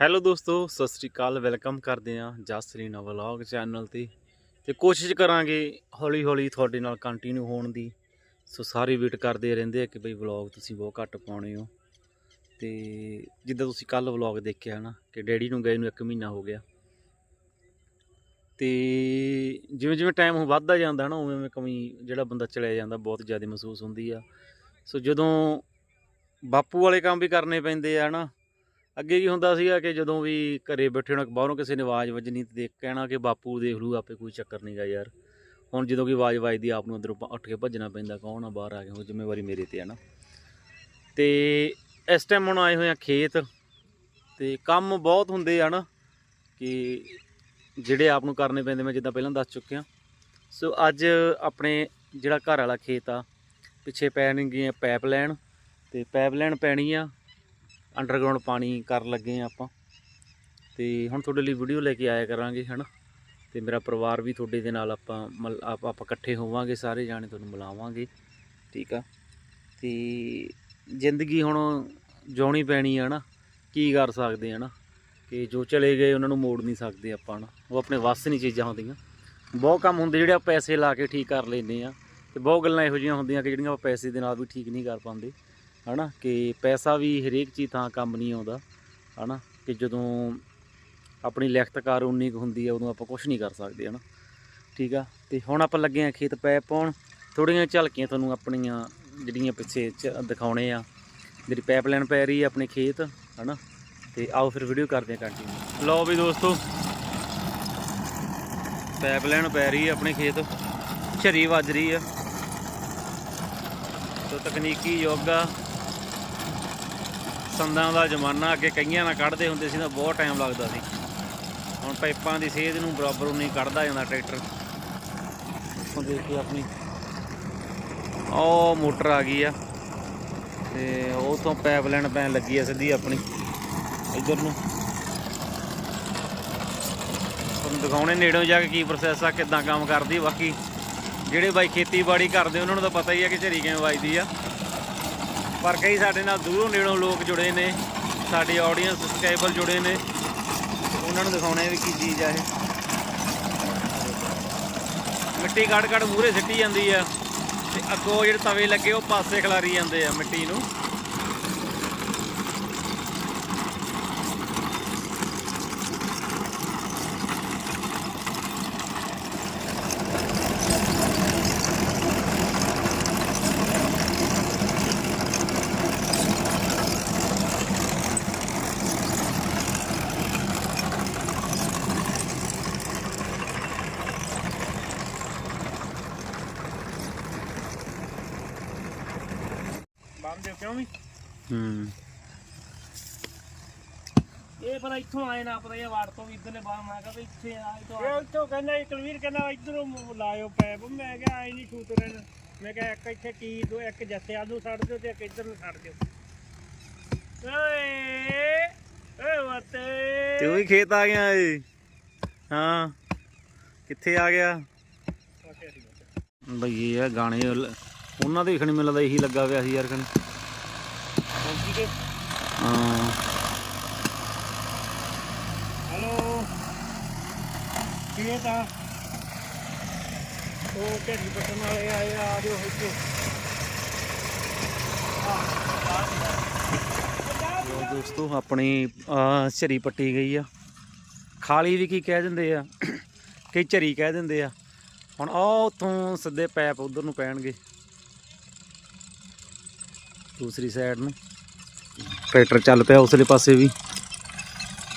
Hello ਦੋਸਤੋ, ਸਤਿ ਸ੍ਰੀ ਅਕਾਲ welcome ਕਰਦੇ ਹਾਂ ਜਸਰੀ ਨਵ ਵਲੌਗ ਚੈਨਲ ਤੇ। ਤੇ ਕੋਸ਼ਿਸ਼ ਕਰਾਂਗੇ ਹੌਲੀ ਹੌਲੀ ਤੁਹਾਡੇ ਨਾਲ ਕੰਟੀਨਿਊ ਹੋਣ ਦੀ। ਸੋ ਸਾਰੇ ਵੇਟ ਕਰਦੇ ਰਹਿੰਦੇ ਆ ਕਿ ਬਈ ਵਲੌਗ ਤੁਸੀਂ ਬਹੁਤ ਘੱਟ ਪਾਉਣੇ ਹੋ। ਤੇ ਜਿੱਦਾਂ ਤੁਸੀਂ ਕੱਲ ਵਲੌਗ ਦੇਖਿਆ ਨਾ, ਕਿ ਡੈਡੀ ਨੂੰ ਗਏ ਨੂੰ 1 ਮਹੀਨਾ ਹੋ ਗਿਆ। ਤੇ ਜਿਵੇਂ ਜਿਵੇਂ ਟਾਈਮ ਵੱਧਦਾ ਜਾਂਦਾ ਨਾ ਉਵੇਂ ਉਵੇਂ ਕਮੀ ਜਿਹੜਾ ਬੰਦਾ ਚਲਿਆ ਜਾਂਦਾ, ਬਹੁਤ ਜ਼ਿਆਦਾ ਮਹਿਸੂਸ ਹੁੰਦੀ ਆ। ਸੋ ਜਦੋਂ ਬਾਪੂ ਵਾਲੇ ਕੰਮ ਵੀ ਕਰਨੇ ਪੈਂਦੇ ਆ ਨਾ ਅੱਗੇ ਕੀ ਹੁੰਦਾ ਸੀਗਾ ਕਿ ਜਦੋਂ ਵੀ ਘਰੇ ਬੈਠੇ ਹੋਣਾ, ਬਾਹਰੋਂ ਕਿਸੇ ਨੇ ਆਵਾਜ਼ ਵੱਜਣੀ ਤੇ ਦੇਖ ਕਹਿਣਾ ਕਿ ਬਾਪੂ ਦੇਖ ਲੂ ਆਪੇ ਕੋਈ ਚੱਕਰ ਨਹੀਂਗਾ ਯਾਰ। ਹੁਣ ਜਦੋਂ ਕਿ ਆਵਾਜ਼ ਵੱਜਦੀ, ਆਪ ਨੂੰ ਅੰਦਰੋਂ ਪ- ਉੱਠ ਕੇ ਭੱਜਣਾ ਪੈਂਦਾ, ਕੌਣ ਆ, ਬਾਹਰ ਆ ਕੇ ਉਹ ਜ਼ਿੰਮੇਵਾਰੀ ਮੇਰੇ ਤੇ ਹੈ ਨਾ। ਤੇ ਇਸ ਟਾਈਮ ਹੁਣ ਆਏ ਹੋਏ ਆ ਖੇਤ, ਤੇ ਕੰਮ ਬਹੁਤ ਹੁੰਦੇ ਆ ਨਾ, ਕਿ ਜਿਹੜੇ ਆਪ ਨੂੰ ਕਰਨੇ ਪੈਂਦੇ, ਮੈਂ ਜਿੱਦਾਂ ਪਹਿਲਾਂ ਦੱਸ ਚੁੱਕਿਆ। ਸੋ ਅੱਜ ਆਪਣੇ ਜਿਹੜਾ ਘਰ ਵਾਲਾ ਖੇਤ ਆ, ਪਿੱਛੇ ਪੈਣਗੀਆਂ ਪਾਈਪ ਲਾਈਨ ਤੇ ਪਾਈਪ ਲਾਈਨ ਪੈਣੀ ਆ ਅੰਡਰਗਰਾਉਂਡ ਪਾਣੀ ਕਰਨ ਲੱਗੇ ਆ ਆਪਾਂ। ਤੇ ਹੁਣ ਤੁਹਾਡੇ ਲਈ ਵੀਡੀਓ ਲੈ ਕੇ ਆਇਆ ਕਰਾਂਗੇ, ਹਨਾ? ਤੇ ਮੇਰਾ ਪਰਿਵਾਰ ਵੀ ਤੁਹਾਡੇ ਦੇ ਨਾਲ ਆਪਾਂ ਮਲ- ਆਪ- ਆਪਾਂ ਇਕੱਠੇ ਹੋਵਾਂਗੇ, ਸਾਰੇ ਜਾਣੇ ਤੁਹਾਨੂੰ ਮਿਲਾਵਾਂਗੇ। ਠੀਕ ਆ? ਤੇ ਜ਼ਿੰਦਗੀ ਹੁਣ ਜਿਉਣੀ ਪੈਣੀ ਆ ਨਾ ਕੀ ਕਰ ਸਕਦੇ ਆ ਨਾ ਕਿ ਜੋ ਚਲੇ ਗਏ, ਉਹਨਾਂ ਨੂੰ ਮੋੜ ਨਹੀਂ ਸਕਦੇ ਆਪਾਂ ਨਾ ਉਹ ਆਪਣੇ ਵੱਸ ਨਹੀਂ ਚੀਜ਼ਾਂ ਹੁੰਦੀਆਂ। ਬਹੁਤ ਕੰਮ ਹੁੰਦੇ ਜਿਹੜੇ ਆਪਾਂ ਪੈਸੇ ਲਾ ਕੇ ਠੀਕ ਕਰ ਲੈਂਦੇ ਆ। ਤੇ ਬਹੁਤ ਗੱਲਾਂ ਇਹੋ ਜਿਹੀਆਂ ਹੁੰਦੀਆਂ ਕਿ ਜਿਹੜੀਆਂ ਆਪਾਂ ਪੈਸੇ ਦੇ ਨਾਲ ਵੀ ਠੀਕ ਨਹੀਂ ਕਰ ਪਾਉਂਦੇ। ਹਨਾ, ਕਿ ਪੈਸਾ ਵੀ ਹਰੇਕ ਚੀਜ਼ ਥਾਂ ਕੰਮ ਨਹੀਂ ਆਉਂਦਾ, ਹਨਾ, ਕਿ ਜਦੋਂ ਆਪਣੀ ਲਿਖਤਕਾਰ ਉਨੀ ਕੁ ਹੁੰਦੀ ਹੈ ਉਦੋਂ ਆਪਾਂ ਕੁਝ ਨਹੀਂ ਕਰ ਸਕਦੇ, ਹਨਾ। ਠੀਕ ਆ? ਤੇ ਹੁਣ ਆਪਾਂ ਲੱਗੇ ਆ ਖੇਤ ਪੈ ਪਾਉਣ। ਥੋੜੀਆਂ ਝਲਕੀਆਂ ਤੁਹਾਨੂੰ ਆਪਣੀਆਂ ਜਿਹੜੀਆਂ ਪਿੱਛੇ ਚ ਦਿਖਾਉਣੇ ਆ। ਜਿਹੜੀ ਪਾਈਪਲਾਈਨ ਪੈ ਰਹੀ ਹੈ ਆਪਣੇ ਖੇਤ, ਹਨਾ। ਤੇ ਆਓ ਫਿਰ ਵੀਡੀਓ ਕਰਦੇ ਆ ਕੰਟੀਨਿਊ ਲਓ ਵੀ ਦੋਸਤੋ ਪਾਈਪਲਾਈਨ ਪੈ ਰਹੀ ਹੈ ਆਪਣੇ ਖੇਤ। ਝਰੀ ਵੱਜ ਰਹੀ ਆ। ਤੋ ਤਕਨੀਕੀ ਯੋਗਾ ਸੰਦਾਂ ਦਾ ਜ਼ਮਾਨਾ ਅੱਗੇ ਕਈਆਂ ਨਾਲ ਕੱਢਦੇ ਹੁੰਦੇ ਸੀ ਤਾਂ ਬਹੁਤ ਟਾਈਮ ਲੱਗਦਾ ਸੀ। ਹੁਣ ਪਾਈਪਾਂ ਦੀ ਸੇਧ ਨੂੰ ਬਰਾਬਰ ਉਨੀ ਕੱਢਦਾ ਜਾਂਦਾ ਟਰੈਕਟਰ। ਹੁਣ ਦੇਖੀ ਆਪਣੀ। ਉਹ ਮੋਟਰ ਆ ਗਈ ਆ। ਤੇ ਉਹ ਤੋਂ ਪਾਈਪ ਲਾਈਨ ਪੈਣ ਲੱਗੀ ਆ ਸਿੱਧੀ ਆਪਣੀ। ਇੱਧਰ ਨੂੰ। ਤੁਹਾਨੂੰ ਦਿਖਾਉਣੇ ਨੇੜੋਂ ਜਾ ਕੇ ਕੀ ਪ੍ਰੋਸੈਸ ਆ, ਕਿਦਾਂ ਕੰਮ ਕਰਦੀ, ਬਾਕੀ ਜਿਹੜੇ ਬਾਈ ਖੇਤੀਬਾੜੀ ਕਰਦੇ, ਉਹਨਾਂ ਨੂੰ ਤਾਂ ਪਤਾ ਹੀ ਆ ਕਿ ਝਰੀ ਕਿਵੇਂ ਵੱਜਦੀ ਆ। ਪਰ ਕਈ ਸਾਡੇ ਨਾਲ ਦੂਰੋਂ ਨੇੜੋਂ ਲੋਕ ਜੁੜੇ ਨੇ, ਸਾਡੀ ਆਡੀਅנס ਸਬਸਕ੍ਰਾਈਬਰ ਜੁੜੇ ਨੇ, ਉਹਨਾਂ ਨੂੰ ਦਿਖਾਉਣੇ ਵੀ ਕੀ ਚੀਜ਼ ਆ ਇਹ। ਮਿੱਟੀ ਕੱਢ ਕੱਢ ਮੂਹਰੇ ਸਿੱਟੀ ਜਾਂਦੀ ਆ ਤੇ ਅੱਗੋਂ ਜਿਹੜੇ ਤਵੇ ਲੱਗੇ ਉਹ ਪਾਸੇ ਖਿਲਾਰੀ ਜਾਂਦੇ ਆ ਮਿੱਟੀ ਨੂੰ। ਬੰਦ ਦਿਓ ਕਿਉਂ ਵੀ? ਹੂੰ। ਇਹ ਪਤਾ ਇੱਥੋਂ ਆਏ ਨਾ ਪਤਾ ਇਹ ਵਾੜ ਤੋਂ ਵੀ ਇੱਧਰਲੇ ਬਾਹਰ ਮੈਂ ਕਿਹਾ ਵੀ ਇੱਥੇ ਆਏ ਤੋਂ ਇਹ ਉੱਥੋਂ ਕਹਿੰਦਾ ਇਹ ਕੁਲਵੀਰ ਕਹਿੰਦਾ ਇੱਧਰੋਂ ਮ- ਲਾਇਓ ਪੈਪ। ਮੈਂ ਕਿਹਾ ਆਈ ਨਹੀਂ ਸ਼ੂਟ ਰਹਿਣ। ਮੈਂ ਕਿਹਾ ਇੱਕ ਇੱਥੇ ਟੀ ਦੋ ਇੱਕ ਜੱਸੇ ਨੂੰ ਛੱਡ ਦਿਓ ਤੇ ਇੱਕ ਇੱਧਰ ਨੂੰ ਛੱਡ ਦਿਓ। ਓਏ ਓਏ ਵਤੇ। ਤੇ ਉਹ ਵੀ ਖੇਤ ਆ ਗਿਆ ਏ। ਹਾਂ। ਕਿੱਥੇ ਆ ਗਿਆ? ਬਈ ਇਹ ਆ ਗਾਣੇ। ਉਹਨਾਂ ਦੇ ਖਣੀ ਮੈਨੂੰ ਲੱਗਦਾ ਇਹੀ ਲੱਗਾ ਪਿਆ ਸੀ ਯਾਰ ਖਣੀ। ਹਾਂ। ਹੈਲੋ। ਕੀ ਤਾਂ? ਉਹ ਢੇਰੀ ਪੱਟਣ ਵਾਲੇ ਆਏ ਆ ਆ ਜਾਓ ਇੱਥੇ। ਲੋ ਦੋਸਤੋ ਆਪਣੀ ਝਰੀ ਪੱਟੀ ਗਈ ਆ। ਖਾਲੀ ਵੀ ਕੀ ਕਹਿ ਦਿੰਦੇ ਆ? ਕਈ ਝਰੀ ਕਹਿ ਦਿੰਦੇ ਆ? ਹੁਣ ਉਹ ਉੱਥੋਂ ਸਿੱਧੇ ਪੈਪ ਉਧਰ ਨੂੰ ਪੈਣਗੇ। ਦੂਸਰੀ ਸਾਈਡ ਨੂੰ। ਟਰੈਕਟਰ ਚੱਲ ਪਿਆ ਉਸਲੇ ਪਾਸੇ ਵੀ।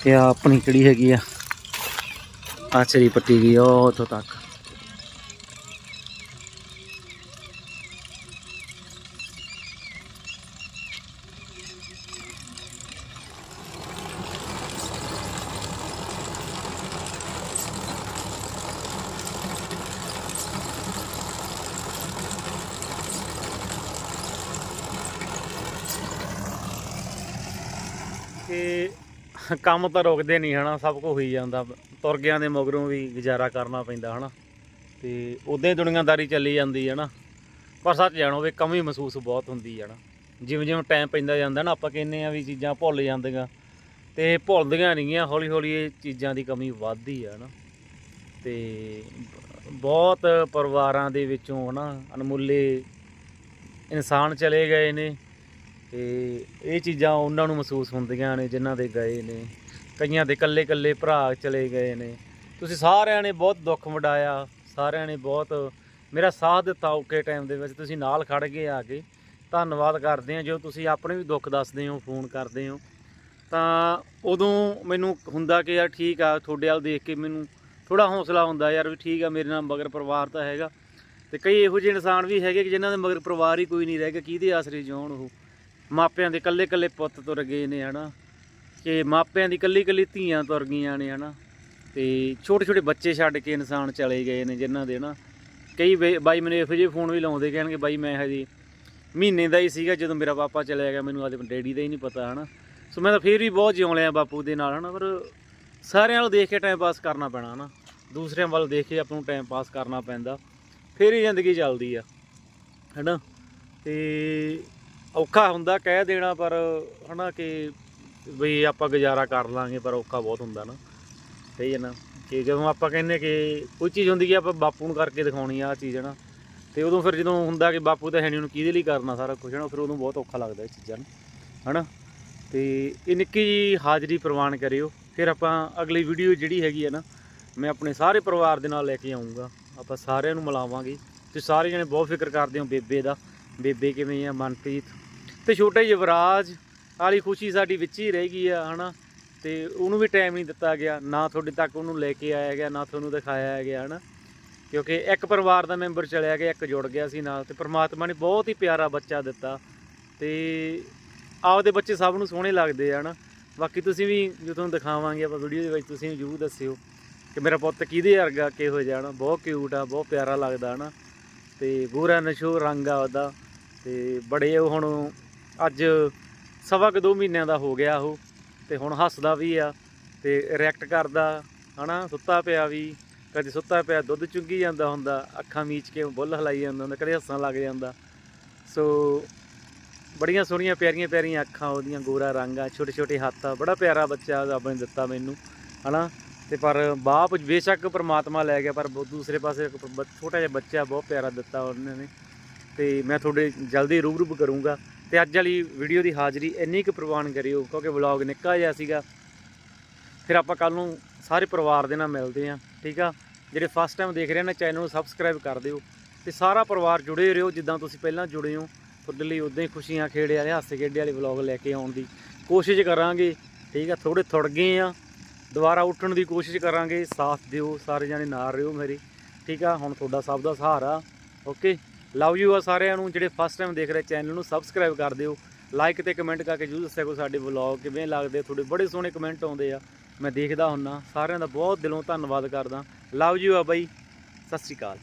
ਤੇ ਆ ਆਪਣੀ ਕਿਹੜੀ ਹੈਗੀ ਆ? ਆ ਝਰੀ ਪੱਟੀ ਗਈ ਆ, ਉਹ ਉੱਥੋਂ ਤੱਕ। ਕਿ ਕੰਮ ਤਾਂ ਰੁਕਦੇ ਨਹੀਂ, ਹਨਾ, ਸਭ ਕੁਝ ਹੋਈ ਜਾਂਦਾ। ਤੁਰ ਗਿਆਂ ਦੇ ਮਗਰੋਂ ਵੀ ਗੁਜ਼ਾਰਾ ਕਰਨਾ ਪੈਂਦਾ, ਹਨਾ। ਤੇ ਉਦਾਂ ਹੀ ਦੁਨੀਆਦਾਰੀ ਚੱਲੀ ਜਾਂਦੀ ਹੈ ਨਾ ਪਰ ਸੱਚ ਜਾਣੋ ਵੀ ਕਮੀ ਮਹਿਸੂਸ ਬਹੁਤ ਹੁੰਦੀ ਹੈ ਨਾ ਜਿਵੇਂ ਜਿਵੇਂ ਟਾਈਮ ਪੈਂਦਾ ਜਾਂਦਾ ਨਾ, ਆਪਾਂ ਕਹਿੰਨੇ ਆ ਵੀ ਚੀਜ਼ਾਂ ਭੁੱਲ ਜਾਂਦੀਆਂ। ਤੇ ਭੁੱਲਦੀਆਂ ਨਹੀਂ ਹੌਲੀ ਹੌਲੀ ਇਹ ਚੀਜ਼ਾਂ ਦੀ ਕਮੀ ਵੱਧਦੀ ਆ ਨਾ ਤੇ ਬਹੁਤ ਪਰਿਵਾਰਾਂ ਦੇ ਵਿੱਚੋਂ, ਹਨਾ, ਅਨਮੁੱਲੇ ਇਨਸਾਨ ਚਲੇ ਗਏ ਨੇ। ਤੇ ਇਹ ਚੀਜ਼ਾਂ ਉਹਨਾਂ ਨੂੰ ਮਹਿਸੂਸ ਹੁੰਦੀਆਂ ਨੇ, ਜਿਨ੍ਹਾਂ ਦੇ ਗਏ ਨੇ। ਕਈਆਂ ਦੇ ਇਕੱਲੇ ਇਕੱਲੇ ਭਰਾ ਚਲੇ ਗਏ ਨੇ। ਤੁਸੀਂ ਸਾਰਿਆਂ ਨੇ ਬਹੁਤ ਦੁੱਖ ਵਡਾਇਆ, ਸਾਰਿਆਂ ਨੇ ਬਹੁਤ ਮੇਰਾ ਸਾਥ ਦਿੱਤਾ ਔਕੇ ਟਾਈਮ ਦੇ ਵਿੱਚ। ਤੁਸੀਂ ਨਾਲ ਖੜ ਗਏ ਆ ਕੇ। ਧੰਨਵਾਦ ਕਰਦੇ ਆ ਜੋ ਤੁਸੀਂ ਆਪਣੇ ਵੀ ਦੁੱਖ ਦੱਸਦੇ ਹੋ, ਫੋਨ ਕਰਦੇ ਹੋ, ਤਾਂ ਉਦੋਂ ਮੈਨੂੰ ਹੁੰਦਾ ਕਿ ਯਾਰ ਠੀਕ ਆ, ਤੁਹਾਡੇ ਵੱਲ ਦੇਖ ਕੇ ਮੈਨੂੰ ਥੋੜਾ ਹੌਸਲਾ ਹੁੰਦਾ ਯਾਰ ਵੀ ਠੀਕ ਆ, ਮੇਰੇ ਨਾਲ ਮਗਰ ਪਰਿਵਾਰ ਤਾਂ ਹੈਗਾ। ਤੇ ਕਈ ਇਹੋ ਜਿਹੇ ਇਨਸਾਨ ਵੀ ਹੈਗੇ ਕਿ ਜਿਨ੍ਹਾਂ ਦੇ ਮਗਰ ਪਰਿਵਾਰ ਹੀ ਕੋਈ ਨਹੀਂ ਰਹਿ ਗਿਆ, ਕਿਹਦੇ ਆਸਰੇ ਜਿਉਣ ਉਹ? ਮਾਪਿਆਂ ਦੇ ਇਕੱਲੇ ਇਕੱਲੇ ਪੁੱਤ ਤੁਰ ਗਏ ਨੇ, ਹਨਾ। ਕਿ ਮਾਪਿਆਂ ਦੀ ਇਕੱਲੀ ਇਕੱਲੀ ਧੀਆਂ ਤੁਰ ਗਈਆਂ ਨੇ, ਹਨਾ। ਤੇ ਛੋਟੇ ਛੋਟੇ ਬੱਚੇ ਛੱਡ ਕੇ ਇਨਸਾਨ ਚਲੇ ਗਏ ਨੇ ਜਿਨ੍ਹਾਂ ਦੇ ਨਾ ਕਈ ਵੇ- ਬਾਈ ਮੈਨੂੰ ਇਹੋ ਜਿਹੇ ਫੋਨ ਵੀ ਲਾਉਂਦੇ ਕਹਿਣਗੇ, ਬਾਈ ਮੈਂ ਹਜੇ ਮਹੀਨੇ ਦਾ ਹੀ ਸੀਗਾ ਜਦੋਂ ਮੇਰਾ ਪਾਪਾ ਚਲਿਆ ਗਿਆ, ਮੈਨੂੰ ਆਦੇ ਡੈਡੀ ਦਾ ਹੀ ਨਹੀਂ ਪਤਾ, ਹਨਾ। ਸੋ ਮੈਂ ਤਾਂ ਫੇਰ ਵੀ ਬਹੁਤ ਜਿਉਂ ਲਿਆ ਬਾਪੂ ਦੇ ਨਾਲ, ਹਨਾ। ਪਰ ਸਾਰਿਆਂ ਨੂੰ ਦੇਖ ਕੇ ਟਾਈਮ ਪਾਸ ਕਰਨਾ ਪੈਣਾ, ਹਨਾ। ਦੂਸਰਿਆਂ ਵੱਲ ਦੇਖ ਕੇ ਆਪਾਂ ਨੂੰ ਟਾਈਮ ਪਾਸ ਕਰਨਾ ਪੈਂਦਾ। ਫੇਰ ਹੀ ਜ਼ਿੰਦਗੀ ਚੱਲਦੀ ਆ, ਹੈਨਾ। ਤੇ ਔਖਾ ਹੁੰਦਾ ਕਹਿ ਦੇਣਾ, ਪਰ ਹਨਾ ਕਿ ਵੀ ਆਪਾਂ ਗੁਜ਼ਾਰਾ ਕਰ ਲਾਂਗੇ, ਪਰ ਔਖਾ ਬਹੁਤ ਹੁੰਦਾ ਨਾ। ਸਹੀ ਹੈ ਨਾ? ਕਿ ਜਦੋਂ ਆਪਾਂ ਕਹਿੰਦੇ ਕਿ ਕੋਈ ਚੀਜ਼ ਹੁੰਦੀ ਕਿ ਆਪਾਂ ਬਾਪੂ ਨੂੰ ਕਰਕੇ ਦਿਖਾਉਣੀ ਆ ਆਹ ਚੀਜ਼ ਹੈ ਨਾ ਤੇ ਉਦੋਂ ਫਿਰ ਜਦੋਂ ਹੁੰਦਾ ਕਿ ਬਾਪੂ ਤਾਂ ਹੈ ਨਹੀਂ, ਉਹਨੂੰ ਕਿਹਦੇ ਲਈ ਕਰਨਾ ਸਾਰਾ ਕੁਝ ਹੈ ਨਾ ਫਿਰ ਉਦੋਂ ਬਹੁਤ ਔਖਾ ਲੱਗਦਾ ਇਹ ਚੀਜ਼ਾਂ ਨੂੰ, ਹਨਾ। ਤੇ ਇਹ ਨਿੱਕੀ ਜੀ ਹਾਜ਼ਰੀ ਪ੍ਰਵਾਨ ਕਰਿਓ। ਫਿਰ ਆਪਾਂ ਅਗਲੀ ਵੀਡੀਓ ਜਿਹੜੀ ਹੈਗੀ ਹੈ ਨਾ, ਮੈਂ ਆਪਣੇ ਸਾਰੇ ਪਰਿਵਾਰ ਦੇ ਨਾਲ ਲੈ ਕੇ ਆਉਂਗਾ ਆਪਾਂ ਸਾਰਿਆਂ ਨੂੰ ਮਿਲਾਵਾਂਗੇ। ਤੇ ਸਾਰੇ ਜਣੇ ਬਹੁਤ ਫਿਕਰ ਕਰਦੇ ਹੋ ਬੇਬੇ ਦਾ। ਬੇਬੇ ਕਿਵੇਂ ਆ, ਮਨਪ੍ਰੀਤ? ਤੇ ਛੋਟੇ ਯੁਵਰਾਜ ਵਾਲੀ ਖੁਸ਼ੀ ਸਾਡੀ ਵਿੱਚ ਹੀ ਰਹਿ ਗਈ ਆ, ਹਨਾ? ਤੇ ਉਹਨੂੰ ਵੀ ਟਾਈਮ ਨਹੀਂ ਦਿੱਤਾ ਗਿਆ, ਨਾ ਤੁਹਾਡੇ ਤੱਕ ਉਹਨੂੰ ਲੈ ਕੇ ਆਇਆ ਗਿਆ, ਨਾ ਤੁਹਾਨੂੰ ਦਿਖਾਇਆ ਗਿਆ, ਹਨਾ? ਕਿਉਂਕਿ ਇੱਕ ਪਰਿਵਾਰ ਦਾ ਮੈਂਬਰ ਚਲਿਆ ਗਿਆ, ਇੱਕ ਜੁੜ ਗਿਆ ਸੀ ਨਾਲ, ਤੇ ਪ੍ਰਮਾਤਮਾ ਨੇ ਬਹੁਤ ਹੀ ਪਿਆਰਾ ਬੱਚਾ ਦਿੱਤਾ। ਤੇ ਆਪਦੇ ਬੱਚੇ ਸਭ ਨੂੰ ਸੋਹਣੇ ਲੱਗਦੇ ਆ, ਹਨਾ? ਬਾਕੀ ਤੁਸੀਂ ਵੀ ਜਦੋਂ ਤੁਹਾਨੂੰ ਦਿਖਾਵਾਂਗੇ, ਆਪਾਂ ਵੀਡੀਓ ਦੇ ਵਿੱਚ ਤੁਸੀਂ ਜ਼ਰੂਰ ਦੱਸਿਓ ਕਿ ਮੇਰਾ ਪੁੱਤ ਕਿਹਦੇ ਵਰਗਾ ਕਿਹੋ ਜਿਹਾ, ਹਨਾ? ਬਹੁਤ ਕਿਊਟ ਆ, ਬਹੁਤ ਪਿਆਰਾ ਲੱਗਦਾ, ਹਨਾ? ਤੇ ਗੋਰਾ ਨਸ਼ੋ ਰੰਗ ਆ ਉਹਦਾ। ਤੇ ਬੜੇ ਉਹ ਹੁਣ ਅੱਜ ਸਵਾ ਕੁ ਦੋ ਮਹੀਨਿਆਂ ਦਾ ਹੋ ਗਿਆ ਉਹ, ਤੇ ਹੁਣ ਹੱਸਦਾ ਵੀ ਆ ਤੇ ਰਿਐਕਟ ਕਰਦਾ, ਹਨਾ, ਸੁੱਤਾ ਪਿਆ ਵੀ, ਕਦੇ ਸੁੱਤਾ ਪਿਆ, ਦੁੱਧ ਚੁੰਗੀ ਜਾਂਦਾ ਹੁੰਦਾ, ਅੱਖਾਂ ਮੀਚ ਕੇ ਬੁੱਲ ਹਲਾਈ ਜਾਂਦਾ ਹੁੰਦਾ, ਕਦੇ ਹੱਸਣ ਲੱਗ ਜਾਂਦਾ। ਸੋ ਬੜੀਆਂ ਸੋਹਣੀਆਂ, ਪਿਆਰੀਆਂ ਪਿਆਰੀਆਂ ਅੱਖਾਂ ਉਹਦੀਆਂ, ਗੋਰਾ ਰੰਗ ਆ, ਛੋਟੇ ਛੋਟੇ ਹੱਥ ਆ, ਬੜਾ ਪਿਆਰਾ ਬੱਚਾ ਰੱਬ ਨੇ ਦਿੱਤਾ ਮੈਨੂੰ, ਹਨਾ। ਤੇ ਪਰ ਬਾਪ ਬੇਸ਼ੱਕ ਪ੍ਰਮਾਤਮਾ ਲੈ ਗਿਆ, ਪਰ ਦੂਸਰੇ ਪਾਸੇ ਇੱਕ ਛੋਟਾ ਜਿਹਾ ਬੱਚਾ ਬਹੁਤ ਪਿਆਰਾ ਦਿੱਤਾ ਉਹਨਾਂ ਨੇ। ਤੇ ਮੈਂ ਤੁਹਾਡੇ ਜਲਦੀ ਰੂਬਰੂ ਕਰੂੰਗਾ ਤੇ ਅੱਜ ਵਾਲੀ ਵੀਡੀਓ ਦੀ ਹਾਜ਼ਰੀ ਇੰਨੀ ਕੁ ਪ੍ਰਵਾਨ ਕਰਿਓ, ਕਿਉਂਕਿ ਵਲੌਗ ਨਿੱਕਾ ਜਿਹਾ ਸੀਗਾ। ਫਿਰ ਆਪਾਂ ਕੱਲ ਨੂੰ ਸਾਰੇ ਪਰਿਵਾਰ ਦੇ ਨਾਲ ਮਿਲਦੇ ਆਂ ਠੀਕ ਆ? ਜਿਹੜੇ ਫਸਟ ਟਾਈਮ ਦੇਖ ਰਹੇ ਨੇ ਚੈਨਲ ਨੂੰ ਸਬਸਕ੍ਰਾਈਬ ਕਰ ਦਿਓ ਤੇ ਸਾਰਾ ਪਰਿਵਾਰ ਜੁੜੇ ਰਹੋ, ਜਿੱਦਾਂ ਤੁਸੀਂ ਪਹਿਲਾਂ ਜੁੜੇ ਹੋ। ਤੁਹਾਡੇ ਲਈ ਉਦਾਂ ਹੀ ਖੁਸ਼ੀਆਂ ਖੇੜੇ ਵਾਲੇ, ਹਾਸੇ ਖੇਡੇ ਵਾਲੇ ਵਲੌਗ ਲੈ ਕੇ ਆਉਣ ਦੀ ਕੋਸ਼ਿਸ਼ ਕਰਾਂਗੇ, ਠੀਕ ਆ? ਥੋੜੇ ਥੁੜ ਗਏ ਆ ਦੁਬਾਰਾ ਉੱਠਣ ਦੀ ਕੋਸ਼ਿਸ਼ ਕਰਾਂਗੇ। ਸਾਥ ਦਿਓ, ਸਾਰੇ ਜਾਣੇ ਨਾਲ ਰਹੋ ਮੇਰੇ, ਠੀਕ ਆ? ਹੁਣ ਤੁਹਾਡਾ ਸਭ ਦਾ ਸਹਾਰਾ ਓਕੇ ਲਵ ਯੂ ਆ ਸਾਰਿਆਂ ਨੂੰ, ਜਿਹੜੇ ਫਸਟ ਟਾਈਮ ਦੇਖ ਰਹੇ ਚੈਨਲ ਨੂੰ ਸਬਸਕ੍ਰਾਈਬ ਕਰ ਦਿਓ। ਲਾਈਕ ਤੇ ਕਮੈਂਟ ਕਰਕੇ ਜਰੂਰ ਦੱਸਿਆ ਕਰੋ ਸਾਡੇ ਵਲੌਗ ਕਿਵੇਂ ਲੱਗਦੇ ਤੁਹਾਡੇ ਬੜੇ ਸੋਹਣੇ ਕਮੈਂਟ ਆਉਂਦੇ ਆ। ਮੈਂ ਦੇਖਦਾ ਹੁੰਨਾ। ਸਾਰਿਆਂ ਦਾ ਬਹੁਤ ਦਿਲੋਂ ਧੰਨਵਾਦ ਕਰਦਾ। ਲਵ ਯੂ ਆ ਬਾਈ। ਸਤਿ ਸ਼੍ਰੀ ਅਕਾਲ।